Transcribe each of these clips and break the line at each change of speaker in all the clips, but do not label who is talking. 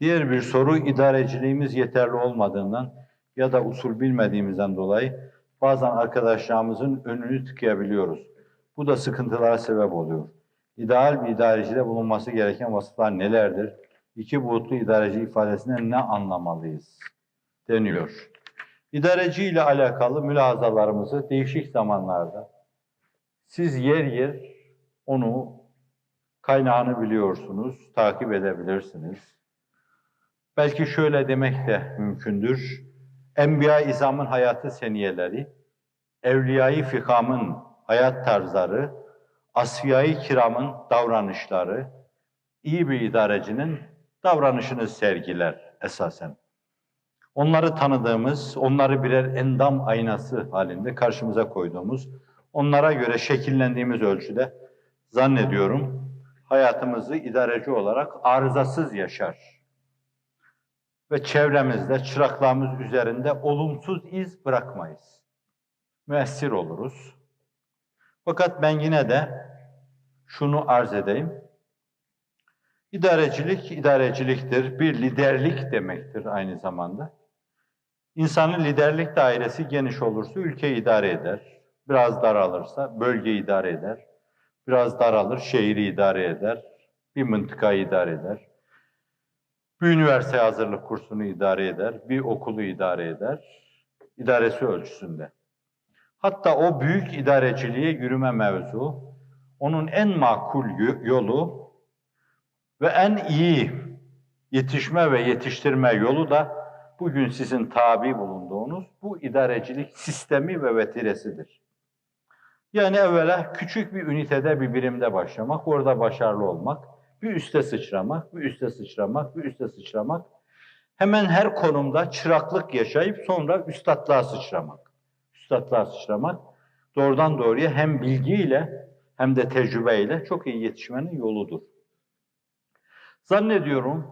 Diğer bir soru idareciliğimiz yeterli olmadığından ya da usul bilmediğimizden dolayı bazen arkadaşlarımızın önünü tıkayabiliyoruz. Bu da sıkıntılara sebep oluyor. İdeal bir idarecide bulunması gereken vasıflar nelerdir? İki boyutlu idareci ifadesinden ne anlamalıyız? deniyor. İdareci ile alakalı mülahazalarımızı değişik zamanlarda siz yer yer onu kaynağını biliyorsunuz, takip edebilirsiniz. Belki şöyle demek de mümkündür. Enbiya-i İzam'ın hayatı seniyeleri, Evliya-i Fikam'ın hayat tarzları, Asfiya-i Kiram'ın davranışları, iyi bir idarecinin davranışını sergiler esasen. Onları tanıdığımız, onları birer endam aynası halinde karşımıza koyduğumuz, onlara göre şekillendiğimiz ölçüde zannediyorum hayatımızı idareci olarak arızasız yaşar. Ve çevremizde, çıraklarımız üzerinde olumsuz iz bırakmayız. Müessir oluruz. Fakat ben yine de şunu arz edeyim. İdarecilik, idareciliktir. Bir liderlik demektir aynı zamanda. İnsanın liderlik dairesi geniş olursa ülke idare eder. Biraz daralırsa bölge idare eder. Biraz daralır, şehri idare eder. Bir mıntıkayı idare eder. Bir üniversite hazırlık kursunu idare eder. Bir okulu idare eder. İdaresi ölçüsünde. Hatta o büyük idareciliğe yürüme mevzu, onun en makul yolu ve en iyi yetişme ve yetiştirme yolu da bugün sizin tabi bulunduğunuz bu idarecilik sistemi ve vetiresidir. Yani evvela küçük bir ünitede, bir birimde başlamak, orada başarılı olmak, bir üste sıçramak, bir üste sıçramak, bir üste sıçramak. Hemen her konumda çıraklık yaşayıp sonra üstadlığa sıçramak. Üstadlığa sıçramak doğrudan doğruya hem bilgiyle hem de tecrübeyle çok iyi yetişmenin yoludur. Zannediyorum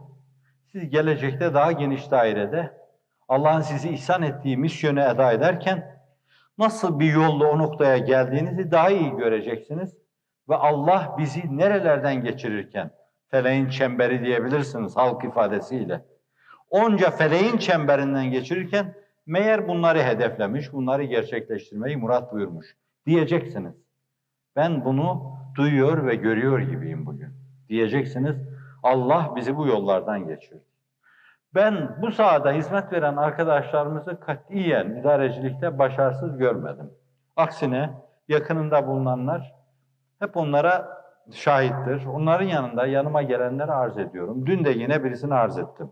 siz gelecekte daha geniş dairede Allah'ın sizi ihsan ettiği misyonu eda ederken nasıl bir yolla o noktaya geldiğinizi daha iyi göreceksiniz. Ve Allah bizi nerelerden geçirirken, feleğin çemberi diyebilirsiniz halk ifadesiyle. Onca feleğin çemberinden geçirirken meğer bunları hedeflemiş, bunları gerçekleştirmeyi murat buyurmuş diyeceksiniz. Ben bunu duyuyor ve görüyor gibiyim bugün. Diyeceksiniz, Allah bizi bu yollardan geçirdi. Ben bu sahada hizmet veren arkadaşlarımızı katiyen idarecilikte başarısız görmedim. Aksine yakınında bulunanlar hep onlara şahittir. Onların yanında yanıma gelenleri arz ediyorum. Dün de yine birisini arz ettim.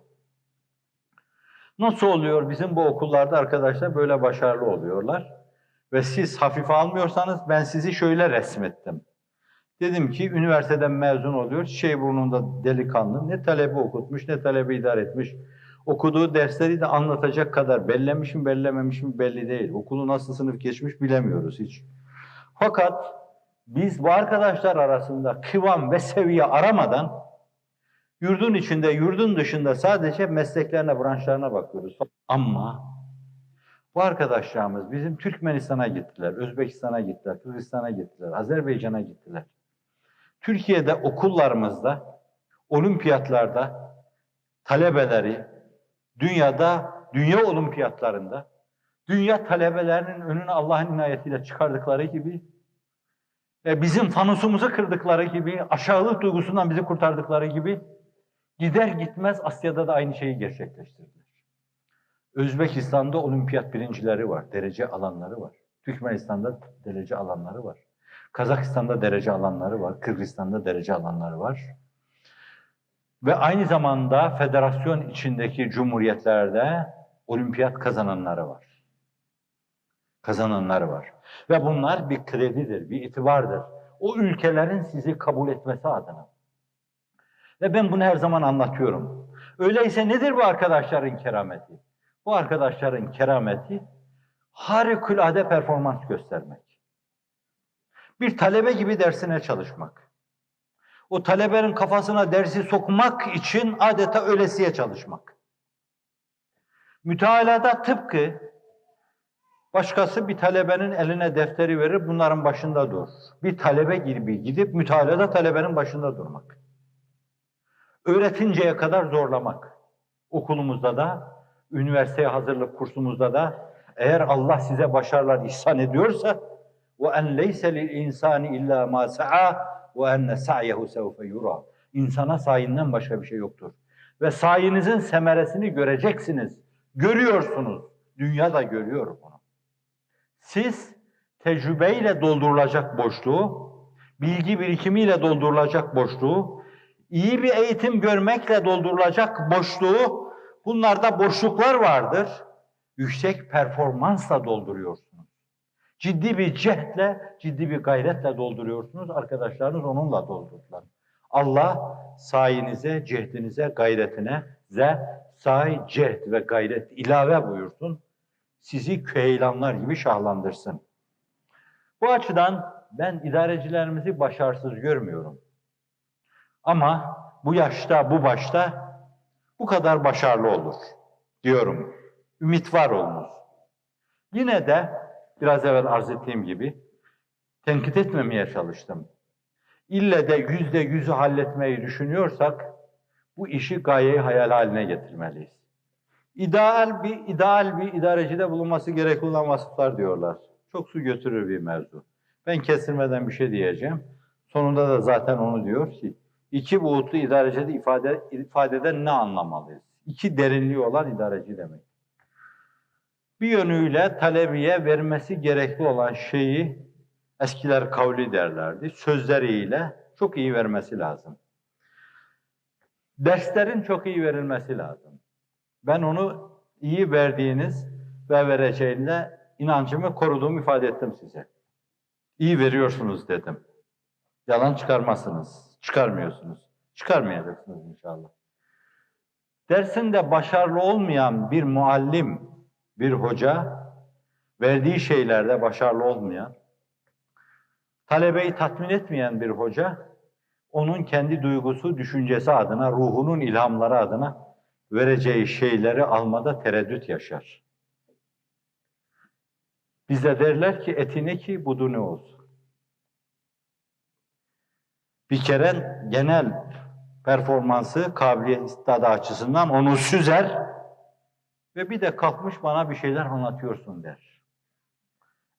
Nasıl oluyor bizim bu okullarda arkadaşlar böyle başarılı oluyorlar? Ve siz hafife almıyorsanız ben sizi şöyle resmettim. Dedim ki üniversiteden mezun oluyor, şey burnunda delikanlı, ne talebi okutmuş, ne talebi idare etmiş. Okuduğu dersleri de anlatacak kadar bellemiş mi, bellememiş mi belli değil. Okulu nasıl sınıf geçmiş bilemiyoruz hiç. Fakat biz bu arkadaşlar arasında kıvam ve seviye aramadan yurdun içinde, yurdun dışında sadece mesleklerine, branşlarına bakıyoruz. Ama bu arkadaşlarımız bizim Türkmenistan'a gittiler, Özbekistan'a gittiler, Kırgızistan'a gittiler, Azerbaycan'a gittiler. Türkiye'de okullarımızda, olimpiyatlarda talebeleri, dünyada, dünya olimpiyatlarında, dünya talebelerinin önüne Allah'ın inayetiyle çıkardıkları gibi bizim fanusumuzu kırdıkları gibi, aşağılık duygusundan bizi kurtardıkları gibi gider gitmez Asya'da da aynı şeyi gerçekleştirdiler. Özbekistan'da olimpiyat birincileri var, derece alanları var. Türkmenistan'da derece alanları var. Kazakistan'da derece alanları var, Kırgızistan'da derece alanları var. Ve aynı zamanda federasyon içindeki cumhuriyetlerde olimpiyat kazananları var. Kazananları var. Ve bunlar bir kredidir, bir itibardır. O ülkelerin sizi kabul etmesi adına. Ve ben bunu her zaman anlatıyorum. Öyleyse nedir bu arkadaşların kerameti? Bu arkadaşların kerameti harikulade performans göstermek. Bir talebe gibi dersine çalışmak. O talebenin kafasına dersi sokmak için adeta ölesiye çalışmak. Mütealada tıpkı başkası bir talebenin eline defteri verir, bunların başında dur. Bir talebe gibi gidip mütealada talebenin başında durmak. Öğretinceye kadar zorlamak. okulumuzda da, üniversiteye hazırlık kursumuzda da eğer Allah size başarılar ihsan ediyorsa lil insani illa ma sa'a ve enne sa'yehu sevfe yura. İnsana sayinden başka bir şey yoktur. Ve sayınızın semeresini göreceksiniz. Görüyorsunuz. Dünya da görüyor bunu. Siz tecrübeyle doldurulacak boşluğu, bilgi birikimiyle doldurulacak boşluğu, iyi bir eğitim görmekle doldurulacak boşluğu, bunlarda boşluklar vardır. Yüksek performansla dolduruyorsunuz. Ciddi bir cehdle, ciddi bir gayretle dolduruyorsunuz. Arkadaşlarınız onunla doldurdular. Allah sayinize, cehdinize, gayretine ze say, cehd ve gayret ilave buyursun. Sizi küheylanlar gibi şahlandırsın. Bu açıdan ben idarecilerimizi başarısız görmüyorum. Ama bu yaşta, bu başta bu kadar başarılı olur diyorum. Ümit var olunuz. Yine de biraz evvel arz ettiğim gibi tenkit etmemeye çalıştım. İlle de yüzde yüzü halletmeyi düşünüyorsak bu işi gayeyi hayal haline getirmeliyiz. İdeal bir ideal bir idarecide bulunması gerekli olan vasıflar diyorlar. Çok su götürür bir mevzu. Ben kestirmeden bir şey diyeceğim. Sonunda da zaten onu diyor ki iki boyutlu idarecide ifade ifadeden ne anlamalıyız? İki derinliği olan idareci demek. Bir yönüyle talebiye vermesi gerekli olan şeyi eskiler kavli derlerdi. Sözleriyle çok iyi vermesi lazım. Derslerin çok iyi verilmesi lazım. Ben onu iyi verdiğiniz ve vereceğinde inancımı koruduğumu ifade ettim size. İyi veriyorsunuz dedim. Yalan çıkarmazsınız, çıkarmıyorsunuz. Çıkarmayacaksınız inşallah. Dersinde başarılı olmayan bir muallim, bir hoca, verdiği şeylerde başarılı olmayan, talebeyi tatmin etmeyen bir hoca, onun kendi duygusu, düşüncesi adına, ruhunun ilhamları adına vereceği şeyleri almada tereddüt yaşar. Bize derler ki etine ki budu ne olsun. Bir kere genel performansı, kabiliyet istidadı açısından onu süzer ve bir de kalkmış bana bir şeyler anlatıyorsun der.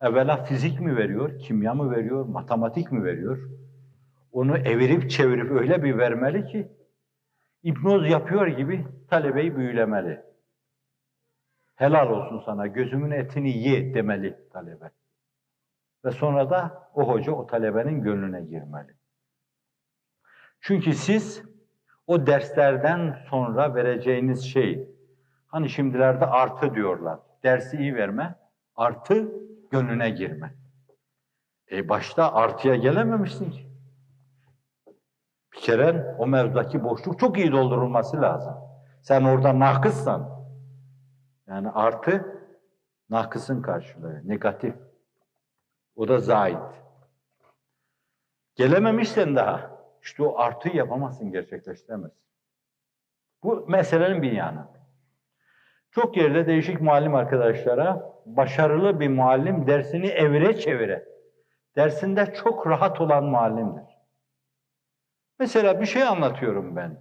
Evvela fizik mi veriyor, kimya mı veriyor, matematik mi veriyor? Onu evirip çevirip öyle bir vermeli ki hipnoz yapıyor gibi talebeyi büyülemeli. Helal olsun sana, gözümün etini ye demeli talebe. Ve sonra da o hoca o talebenin gönlüne girmeli. Çünkü siz o derslerden sonra vereceğiniz şey, hani şimdilerde artı diyorlar, dersi iyi verme, artı gönlüne girme. E başta artıya gelememişsin ki. Bir kere o mevzudaki boşluk çok iyi doldurulması lazım. Sen orada nakıssan, yani artı nakısın karşılığı, negatif. O da zait. Gelememişsen daha, işte o artıyı yapamazsın, gerçekleştiremezsin. Bu meselenin bir yanı. Çok yerde değişik muallim arkadaşlara başarılı bir muallim dersini evire çevire, dersinde çok rahat olan muallimdir. Mesela bir şey anlatıyorum ben.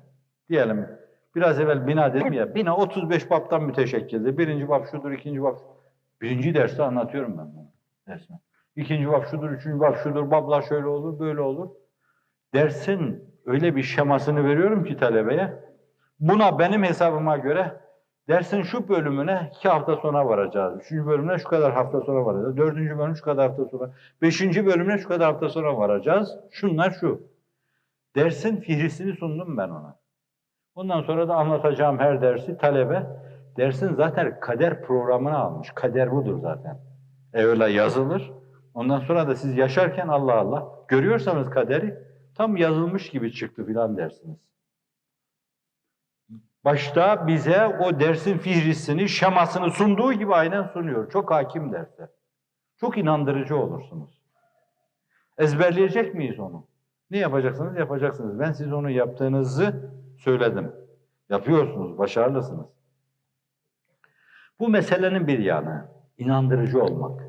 Diyelim biraz evvel bina dedim ya, bina 35 babtan müteşekkildir. Birinci bab şudur, ikinci bab Birinci derste anlatıyorum ben bunu dersime. İkinci bab şudur, üçüncü bab şudur, bablar şöyle olur, böyle olur. Dersin öyle bir şemasını veriyorum ki talebeye, buna benim hesabıma göre dersin şu bölümüne iki hafta sonra varacağız. Üçüncü bölümüne şu kadar hafta sonra varacağız. Dördüncü bölüm şu kadar hafta sonra. Beşinci bölümüne şu kadar hafta sonra varacağız. Şunlar şu. Dersin fihristini sundum ben ona. Ondan sonra da anlatacağım her dersi talebe dersin zaten kader programını almış. Kader budur zaten. E öyle yazılır. Ondan sonra da siz yaşarken Allah Allah görüyorsanız kaderi tam yazılmış gibi çıktı filan dersiniz. Başta bize o dersin fihristini, şemasını sunduğu gibi aynen sunuyor. Çok hakim derse. Çok inandırıcı olursunuz. Ezberleyecek miyiz onu? Ne yapacaksınız? Yapacaksınız. Ben siz onu yaptığınızı söyledim. Yapıyorsunuz, başarılısınız. Bu meselenin bir yanı, inandırıcı olmak.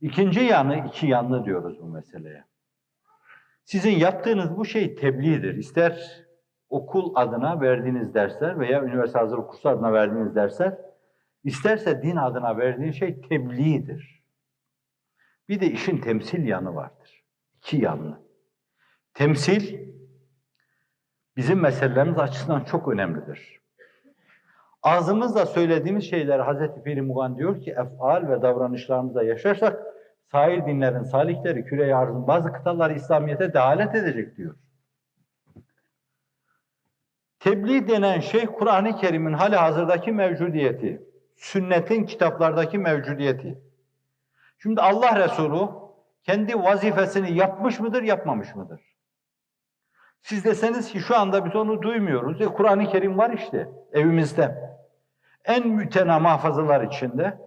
İkinci yanı, iki yanlı diyoruz bu meseleye. Sizin yaptığınız bu şey tebliğdir. İster okul adına verdiğiniz dersler veya üniversite hazırlık kursu adına verdiğiniz dersler, isterse din adına verdiğin şey tebliğdir. Bir de işin temsil yanı vardır. İki yanlı. Temsil, bizim meselelerimiz açısından çok önemlidir. Ağzımızla söylediğimiz şeyler Hazreti Piri Mugan diyor ki efal ve davranışlarımızda yaşarsak sahil dinlerin salikleri küre arzın bazı kıtaları İslamiyet'e dehalet edecek diyor. Tebliğ denen şey Kur'an-ı Kerim'in hali hazırdaki mevcudiyeti, sünnetin kitaplardaki mevcudiyeti. Şimdi Allah Resulü kendi vazifesini yapmış mıdır, yapmamış mıdır? Siz deseniz ki şu anda biz onu duymuyoruz. E Kur'an-ı Kerim var işte evimizde. En mütena mahfazalar içinde.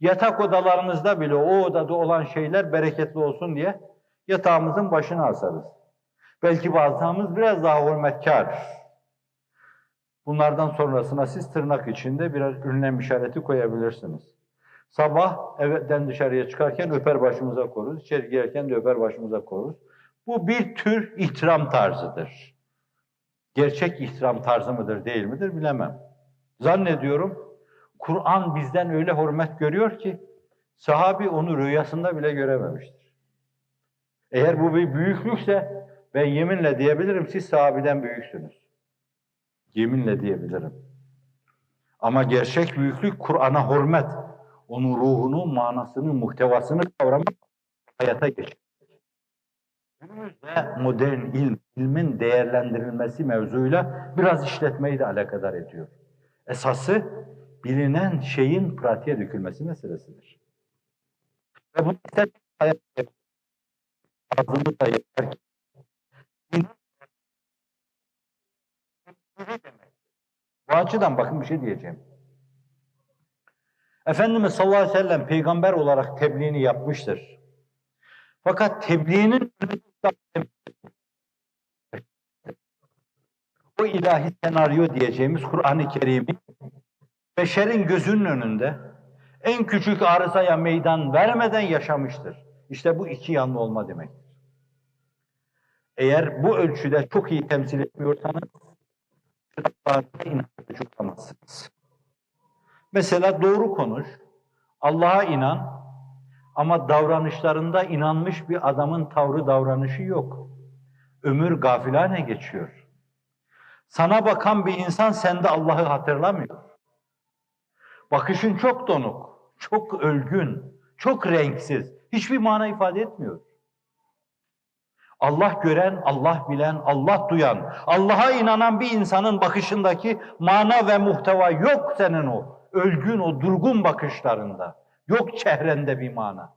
Yatak odalarımızda bile o odada olan şeyler bereketli olsun diye yatağımızın başına asarız. Belki bazılarımız biraz daha hürmetkar. Bunlardan sonrasına siz tırnak içinde biraz ünlem işareti koyabilirsiniz. Sabah evden dışarıya çıkarken öper başımıza koruz, içeri girerken de öper başımıza koruz. Bu bir tür ihtiram tarzıdır. Gerçek ihtiram tarzı mıdır değil midir bilemem. Zannediyorum Kur'an bizden öyle hürmet görüyor ki sahabi onu rüyasında bile görememiştir. Eğer bu bir büyüklükse ben yeminle diyebilirim siz sahabiden büyüksünüz. Yeminle diyebilirim. Ama gerçek büyüklük Kur'an'a hürmet. Onun ruhunu, manasını, muhtevasını kavramak, hayata geçirmek. Günümüzde modern ilm, ilmin değerlendirilmesi mevzuyla biraz işletmeyi de alakadar ediyor. Esası bilinen şeyin pratiğe dökülmesi meselesidir. Ve bu hayat ağzımızda yeter ki bu açıdan bakın bir şey diyeceğim. Efendimiz sallallahu aleyhi ve sellem peygamber olarak tebliğini yapmıştır. Fakat tebliğinin o ilahi senaryo diyeceğimiz Kur'an-ı Kerim'i beşerin gözünün önünde en küçük arızaya meydan vermeden yaşamıştır. İşte bu iki yanlı olma demektir. Eğer bu ölçüde çok iyi temsil etmiyorsanız inançlı olamazsınız. Mesela doğru konuş, Allah'a inan ama davranışlarında inanmış bir adamın tavrı davranışı yok. Ömür gafilane geçiyor. Sana bakan bir insan sende Allah'ı hatırlamıyor. Bakışın çok donuk, çok ölgün, çok renksiz, hiçbir mana ifade etmiyor. Allah gören, Allah bilen, Allah duyan, Allah'a inanan bir insanın bakışındaki mana ve muhteva yok senin o. Ölgün, o durgun bakışlarında. Yok çehrende bir mana.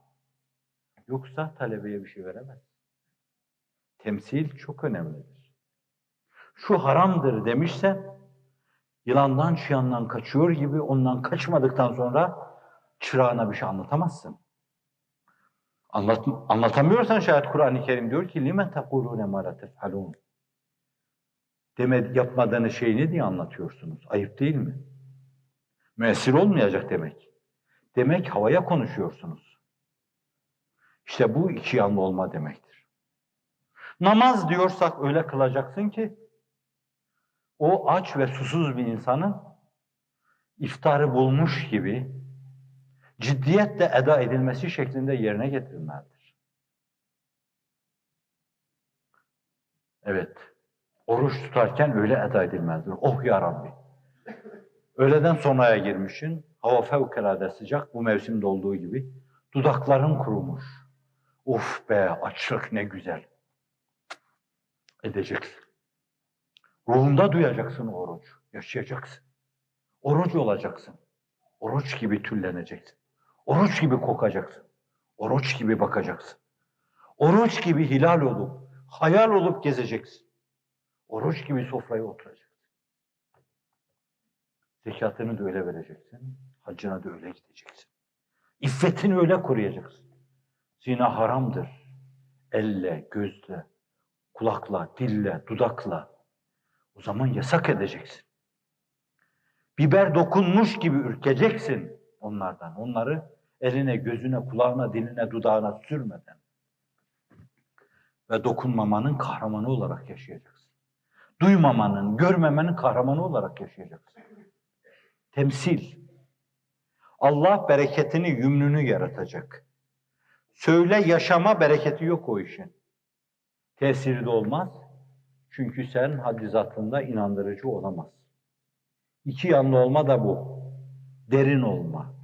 Yoksa talebeye bir şey veremez. Temsil çok önemlidir. Şu haramdır demişsen, yılandan çıyandan kaçıyor gibi ondan kaçmadıktan sonra çırağına bir şey anlatamazsın. Anlat, anlatamıyorsan şayet Kur'an-ı Kerim diyor ki tekulune ma la tef'alun. Demed yapmadığınız şeyi ne diye anlatıyorsunuz? Ayıp değil mi? Müessir olmayacak demek. Demek havaya konuşuyorsunuz. İşte bu iki yanlı olma demektir. Namaz diyorsak öyle kılacaksın ki o aç ve susuz bir insanın iftarı bulmuş gibi ciddiyetle eda edilmesi şeklinde yerine getirilmelidir. Evet, oruç tutarken öyle eda edilmelidir. Oh ya Rabbi! Öğleden sonraya girmişsin, hava fevkalade sıcak, bu mevsimde olduğu gibi. Dudakların kurumuş. Uf be, açlık ne güzel. Edeceksin. Ruhunda duyacaksın oruç, yaşayacaksın. Oruç olacaksın. Oruç gibi tülleneceksin. Oruç gibi kokacaksın. Oruç gibi bakacaksın. Oruç gibi hilal olup, hayal olup gezeceksin. Oruç gibi sofraya oturacaksın. Zekatını da öyle vereceksin. Hacına da öyle gideceksin. İffetini öyle koruyacaksın. Zina haramdır. Elle, gözle, kulakla, dille, dudakla. O zaman yasak edeceksin. Biber dokunmuş gibi ürkeceksin onlardan. Onları eline, gözüne, kulağına, diline, dudağına sürmeden ve dokunmamanın kahramanı olarak yaşayacaksın. duymamanın, görmemenin kahramanı olarak yaşayacaksın. Temsil. Allah bereketini, yümnünü yaratacak. Söyle yaşama bereketi yok o işin. Tesiri de olmaz. Çünkü sen haddi zatında inandırıcı olamazsın. İki yanlı olma da bu. Derin olma.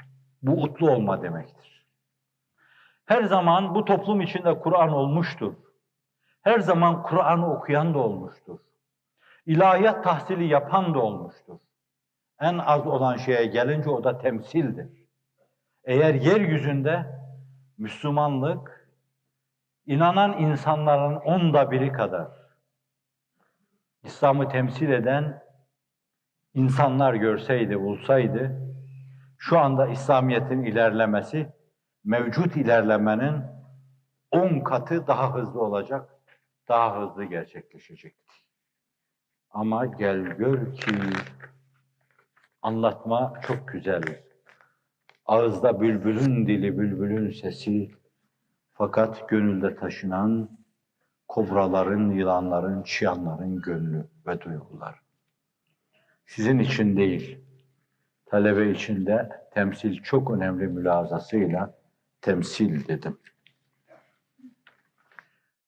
Bu utlu olma demektir. Her zaman bu toplum içinde Kur'an olmuştur. Her zaman Kur'an'ı okuyan da olmuştur. İlahiyat tahsili yapan da olmuştur. En az olan şeye gelince o da temsildir. Eğer yeryüzünde Müslümanlık inanan insanların onda biri kadar İslam'ı temsil eden insanlar görseydi, bulsaydı, şu anda İslamiyet'in ilerlemesi, mevcut ilerlemenin on katı daha hızlı olacak, daha hızlı gerçekleşecekti. Ama gel gör ki anlatma çok güzel. Ağızda bülbülün dili, bülbülün sesi, fakat gönülde taşınan kobraların, yılanların, çıyanların gönlü ve duygular. Sizin için değil, talebe için de temsil çok önemli mülazasıyla temsil dedim.